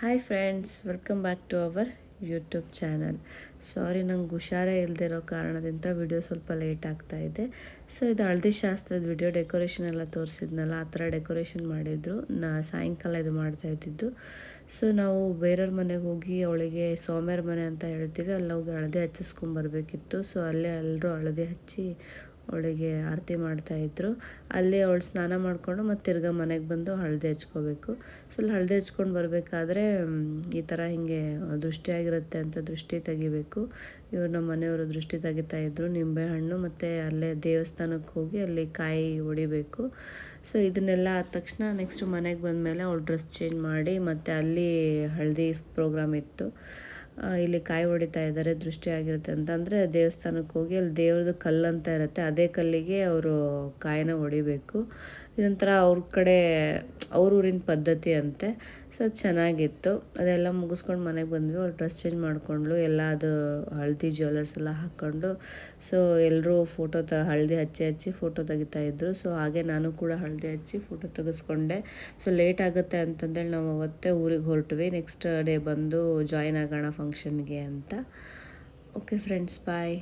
Hi friends welcome back to our YouTube channel sorry ನಂಗೆ ಹುಷಾರೇ ಇರೋ ಕಾರಣದಿಂದ ವಿಡಿಯೋ ಸ್ವಲ್ಪ ಲೇಟ್ ಆಗ್ತಾ ಇದೆ. ಸೊ ಇದು ಹಳದಿ ಶಾಸ್ತ್ರದ ವಿಡಿಯೋ ಡೆಕೋರೇಷನ್ ಎಲ್ಲ ತೋರಿಸಿದ್ನಲ್ಲ, ಆ ಥರ ಡೆಕೋರೇಷನ್ ಮಾಡಿದ್ರು. ನಾ ಸಾಯಂಕಾಲ ಇದು ಮಾಡ್ತಾ ಇದ್ದಿದ್ದು. ಸೊ ನಾವು ಬೇರೆಯವ್ರ ಮನೆಗೆ ಹೋಗಿ ಅವಳಿಗೆ ಸೋಮ್ಯಾರ ಮನೆ ಅಂತ ಹೇಳ್ತೀವಿ. ಅಲ್ಲಿ ಹೋಗಿ ಹಳದಿ ಹಚ್ಚಿಸ್ಕೊಂಬರ್ಬೇಕಿತ್ತು ಸೊ ಅಲ್ಲೇ ಎಲ್ಲರೂ ಹಳದಿ ಹಚ್ಚಿ ಅವಳಿಗೆ ಆರತಿ ಮಾಡ್ತಾಯಿದ್ರು ಅಲ್ಲಿ ಅವಳು ಸ್ನಾನ ಮಾಡಿಕೊಂಡು ಮತ್ತು ತಿರ್ಗಾ ಮನೆಗೆ ಬಂದು ಹಳದಿ ಹಚ್ಕೋಬೇಕು. ಸೊ ಅಲ್ಲಿ ಹಳದಿ ಹಚ್ಕೊಂಡು ಬರಬೇಕಾದ್ರೆ ಈ ಥರ ಹಿಂಗೆ ದೃಷ್ಟಿಯಾಗಿರುತ್ತೆ ಅಂತ ದೃಷ್ಟಿ ತೆಗಿಬೇಕು. ಇವ್ರು ನಮ್ಮ ಮನೆಯವರು ದೃಷ್ಟಿ ತೆಗಿತಾ ಇದ್ರು. ನಿಂಬೆಹಣ್ಣು ಮತ್ತು ಅಲ್ಲೇ ದೇವಸ್ಥಾನಕ್ಕೆ ಹೋಗಿ ಅಲ್ಲಿ ಕಾಯಿ ಹೊಡಿಬೇಕು. ಸೊ ಇದನ್ನೆಲ್ಲ ಆದ ತಕ್ಷಣ ನೆಕ್ಸ್ಟ್ ಮನೆಗೆ ಬಂದ ಮೇಲೆ ಅವಳು ಡ್ರೆಸ್ ಚೇಂಜ್ ಮಾಡಿ ಮತ್ತು ಅಲ್ಲಿ ಹಳದಿ ಪ್ರೋಗ್ರಾಮ್ ಇತ್ತು. ಇಲ್ಲಿ ಕಾಯಿ ಹೊಡಿತಾ ಇದ್ದಾರೆ, ದೃಷ್ಟಿ ಆಗಿರುತ್ತೆ ಅಂತ ಅಂದರೆ ದೇವಸ್ಥಾನಕ್ಕೆ ಹೋಗಿ ಅಲ್ಲಿ ದೇವ್ರದ್ದು ಕಲ್ಲು ಅಂತ ಇರುತ್ತೆ, ಅದೇ ಕಲ್ಲಿಗೆ ಅವರು ಕಾಯಿನ ಹೊಡಿಬೇಕು. ಇದೊಂಥರ ಅವ್ರ ಕಡೆ, ಅವ್ರ ಊರಿನ ಪದ್ಧತಿ ಅಂತೆ. ಸೊ ಚೆನ್ನಾಗಿತ್ತು. ಅದೆಲ್ಲ ಮುಗಿಸ್ಕೊಂಡು ಮನೆಗೆ ಬಂದ್ವಿ. ಅವ್ರು ಡ್ರೆಸ್ ಚೇಂಜ್ ಮಾಡಿಕೊಂಡ್ಳು. ಎಲ್ಲ ಅದು ಹಳದಿ ಜ್ಯುವೆಲರ್ಸ್ ಎಲ್ಲ ಹಾಕ್ಕೊಂಡು. ಸೊ ಎಲ್ಲರೂ ಫೋಟೋ ತ, ಹಳದಿ ಹಚ್ಚಿ ಹಚ್ಚಿ ಫೋಟೋ ತೆಗಿತಾ ಇದ್ರು. ಸೊ ಹಾಗೆ ನಾನು ಕೂಡ ಹಳದಿ ಹಚ್ಚಿ ಫೋಟೋ ತೆಗೆಸ್ಕೊಂಡೆ. ಸೊ ಲೇಟ್ ಆಗುತ್ತೆ ಅಂತಂದೇಳಿ ನಾವು ಅವತ್ತೇ ಊರಿಗೆ ಹೊರಟ್ವಿ. ನೆಕ್ಸ್ಟ್ ಡೇ ಬಂದು ಜಾಯಿನ್ ಆಗೋಣ ಫಂಕ್ಷನ್ಗೆ ಅಂತ. Okay friends bye